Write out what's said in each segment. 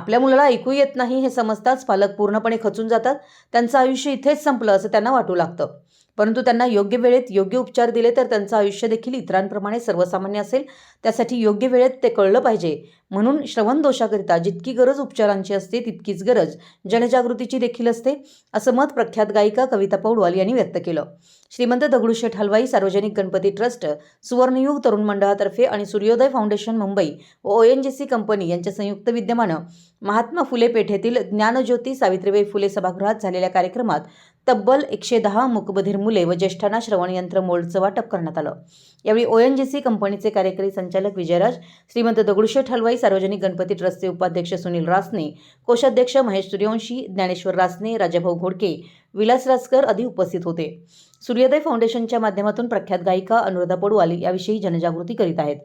आपल्या मुलाला ऐकू येत नाही हे समजताच पालक पूर्णपणे खचून जातात. त्यांचं आयुष्य इथेच संपलं असं त्यांना वाटू लागतं. परंतु त्यांना योग्य वेळेत योग्य उपचार दिले तर त्यांचं आयुष्य देखील इतरांप्रमाणे सर्वसामान्य असेल. त्यासाठी योग्य वेळेत ते कळलं पाहिजे. म्हणून श्रवण दोषाकरिता जितकी गरज उपचारांची असते तितकीच गरज जनजागृतीची देखील असते असं मत प्रख्यात गायिका कविता पौडवाल यांनी व्यक्त केलं. श्रीमंत दगडूशेठ हलवाई सार्वजनिक गणपती ट्रस्ट सुवर्णयुग तरुण मंडळातर्फे आणि सूर्योदय फाउंडेशन मुंबई व O N G C company यांच्या संयुक्त विद्यमानं महात्मा फुले पेठेतील ज्ञानज्योती सावित्रीबाई फुले सभागृहात झालेल्या कार्यक्रमात तब्बल एकशे दहा मुकबधीर मुले व ज्येष्ठांना श्रवणयंत्र मोल्डचं वाटप करण्यात आलं. यावेळी ओ एन सी कंपनीचे कार्यकारी संचालक विजयराज श्रीमंत दगडूशेठ हलवाई सार्वजनिक गणपती ट्रस्टचे उपाध्यक्ष सुनील रासने कोषाध्यक्ष महेश सूर्यवंशी ज्ञानेश्वर रासने राजाभाऊ घोडके विलास रासकर आदी उपस्थित होते. सूर्योदय फाउंडेशनच्या माध्यमातून प्रख्यात गायिका अनुराधा पडवाल याविषयी जनजागृती करीत आहेत.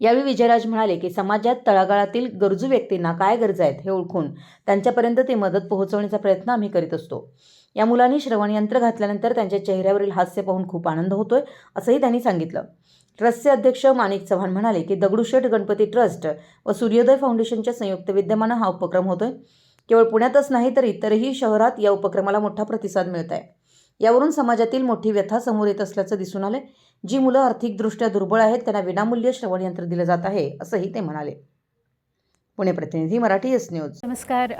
यावेळी विजयराज म्हणाले की समाजात तळागाळातील गरजू व्यक्तींना काय गरजा आहेत हे ओळखून त्यांच्यापर्यंत ते मदत पोहोचवण्याचा प्रयत्न आम्ही करीत असतो. या मुलांनी श्रवणयंत्र घातल्यानंतर त्यांच्या चेहऱ्यावरील हास्य पाहून खूप आनंद होतोय असंही त्यांनी सांगितलं. ट्रस्टचे अध्यक्ष माणिक चव्हाण म्हणाले की दगडूशेठ गणपती ट्रस्ट व सूर्योदय फाउंडेशनच्या संयुक्त विद्यमानं हा उपक्रम होतोय. केवळ पुण्यातच नाही तर इतरही शहरात या उपक्रमाला मोठा प्रतिसाद मिळत आहे. यावरून समाजातील मोठी व्यथा समोर येत असल्याचं दिसून आलं जी मुलं आर्थिकदृष्ट्या दुर्बळ आहेत त्यांना विनामूल्य श्रवणयंत्र दिलं जात आहे असंही ते म्हणाले. पुणे प्रतिनिधी मराठी एस न्यूज. नमस्कार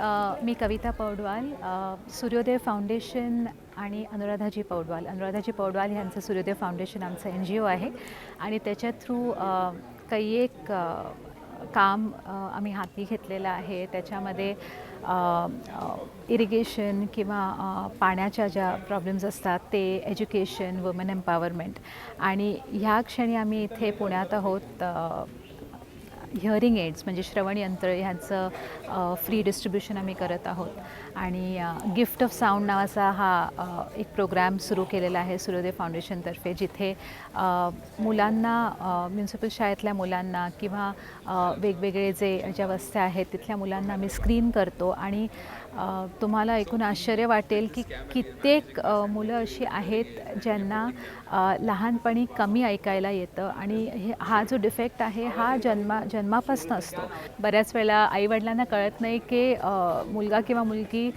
मी कविता पौडवाल सूर्योदय फाउंडेशन आणि अनुराधाजी पौडवाल. अनुराधाजी पौडवाल यांचं सूर्योदय फाउंडेशन आमचं एन जी ओ आहे आणि त्याच्या थ्रू काही एक काम आम्ही हाती घेतलेलं आहे. त्याच्यामध्ये इरिगेशन किंवा पाण्याच्या ज्या प्रॉब्लेम्स असतात ते एज्युकेशन वुमन एम्पॉवरमेंट आणि ह्या क्षणी आम्ही इथे पुण्यात आहोत. हिअरिंग एड्स म्हणजे श्रवणयंत्र ह्यांचं फ्री डिस्ट्रीब्युशन आम्ही करत आहोत. आणि गिफ्ट ऑफ साऊंड नावाचा हा एक प्रोग्राम सुरू केलेला आहे सूर्योदय फाउंडेशनतर्फे जिथे मुलांना म्युन्सिपल शाळेतल्या मुलांना किंवा वेगवेगळे जे ज्या वस्त्या आहेत तिथल्या मुलांना आम्ही स्क्रीन करतो. आणि तुम्हाला ऐकून आश्चर्य वाटेल की कित्येक मुलं अशी आहेत ज्यांना लहानपणी कमी ऐकायला येतं. आणि हे हा जो डिफेक्ट आहे हा जन्मा जन्मापासून असतो. बऱ्याच वेळेला आईवडिलांना कळत नाही की मुलगा किंवा मुलगी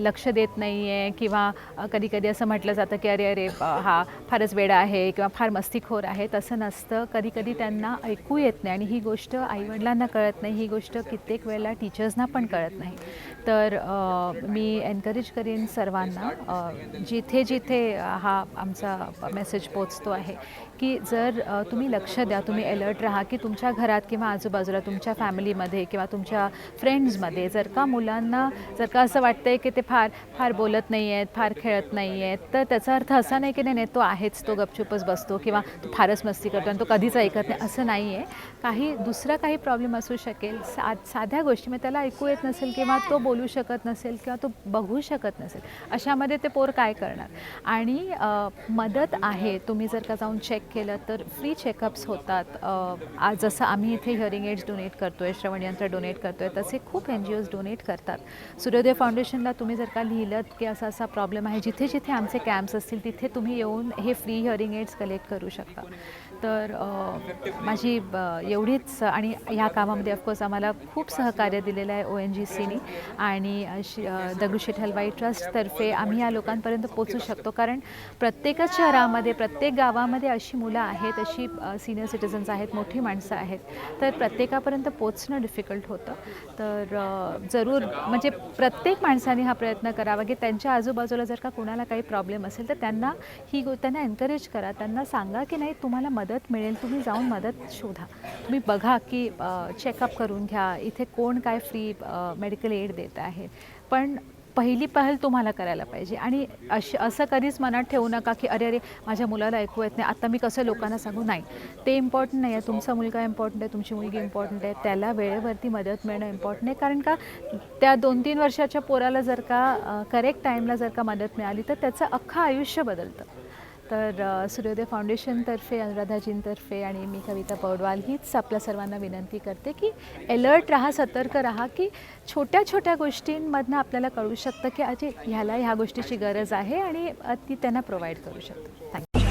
लक्ष देत नाही आहे किंवा कधी कधी असं म्हटलं जातं की अरे अरे हा फारच वेडा आहे किंवा फार मस्तीखोर आहे. तसं नसतं. कधी कधी त्यांना ऐकू येत नाही आणि ही गोष्ट आईवडिलांना कळत नाही. ही गोष्ट कित्येक वेळेला टीचर्सना पण कळत नाही. तर मी एनकरेज करेन सर्वांना जिथे जिथे हा आमचा मेसेज पोचतो आहे की जर तुम्ही लक्ष द्या तुम्ही अलर्ट राहा की तुमच्या घरात किंवा आजूबाजूला तुमच्या फॅमिलीमध्ये किंवा तुमच्या फ्रेंड्समध्ये जर का मुलांना जर का असं वाटतं आहे की ते फार फार बोलत नाही आहेत फार खेळत नाही आहेत तर त्याचा अर्थ असा नाही की नाही नाही तो आहेच तो गपचूपच बसतो किंवा तो फारच मस्ती करतो आणि तो कधीच ऐकत नाही असं नाही आहे काही दुसरा काही प्रॉब्लेम असू शकेल सा साध्या गोष्टी मग त्याला ऐकू येत नसेल किंवा तो बोल बोलू शकत नसेल किंवा तो बघू शकत नसेल अशामध्ये ते पोर काय करणार? आणि मदत आहे तुम्ही जर का जाऊन चेक केलं तर फ्री चेकअप्स होतात. आज जसं आम्ही इथे हिअरिंग एड्स डोनेट करतो आहे श्रवणयंत्र डोनेट करतो आहे तसे खूप एन जी ओज डोनेट करतात. सूर्योदय फाउंडेशनला तुम्ही जर का लिहिलं की असा असा प्रॉब्लेम आहे जिथे जिथे आमचे कॅम्प्स असतील तिथे तुम्ही येऊन हे फ्री हिअरिंग एड्स कलेक्ट करू शकता. तर माझी ब- एवढीच आणि ह्या कामामध्ये ऑफकोर्स आम्हाला खूप सहकार्य दिलेलं आहे ओ एन जी सीनी आणि अ, दगडूशेठ हलवाई ट्रस्टतर्फे आम्ही या लोकांपर्यंत पोचू शकतो. कारण प्रत्येकच शहरामध्ये प्रत्येक गावामध्ये अशी मुलं आहेत अशी सिनियर सिटिझन्स आहेत मोठी माणसं आहेत. तर प्रत्येकापर्यंत पोचणं डिफिकल्ट होतं. तर जरूर म्हणजे प्रत्येक माणसाने हा प्रयत्न करावा की त्यांच्या आजूबाजूला जर का कुणाला काही प्रॉब्लेम असेल तर त्यांना ही गो त्यांना एनकरेज करा. त्यांना सांगा की नाही तुम्हाला मदत मिळेल तुम्ही जाऊन मदत शोधा. तुम्ही बघा की चेकअप करून घ्या. इथे कोण काय फ्री मेडिकल एड देत. आहे. पण पहिली पहल तुम्हाला करायला पाहिजे. आणि अशी असं कधीच मनात ठेवू नका की अरे अरे माझ्या मुलाला ऐकू येत नाही. आता मी कसं लोकांना सांगू? नाही. ते इम्पॉर्टंट नाही आहे. तुमचा मुलगा इम्पॉर्टंट आहे. तुमची मुलगी इम्पॉर्टंट आहे. त्याला वेळेवरती मदत मिळणं इम्पॉर्टंट आहे. कारण का त्या दोन तीन वर्षाच्या पोराला जर का करेक्ट टाईमला जर का मदत मिळाली तर त्याचं अख्खं आयुष्य बदलतं. तर सूर्योदय फाउंडेशनतर्फे अनुराधाजींतर्फे आणि मी कविता पौडवाल हीच आपल्या सर्वांना विनंती करते की अलर्ट राहा सतर्क राहा की छोट्या छोट्या गोष्टींमधनं आपल्याला कळू शकतं की अजे ह्याला ह्या गोष्टीची गरज आहे आणि ती त्यांना प्रोव्हाइड करू शकतो थँक्यू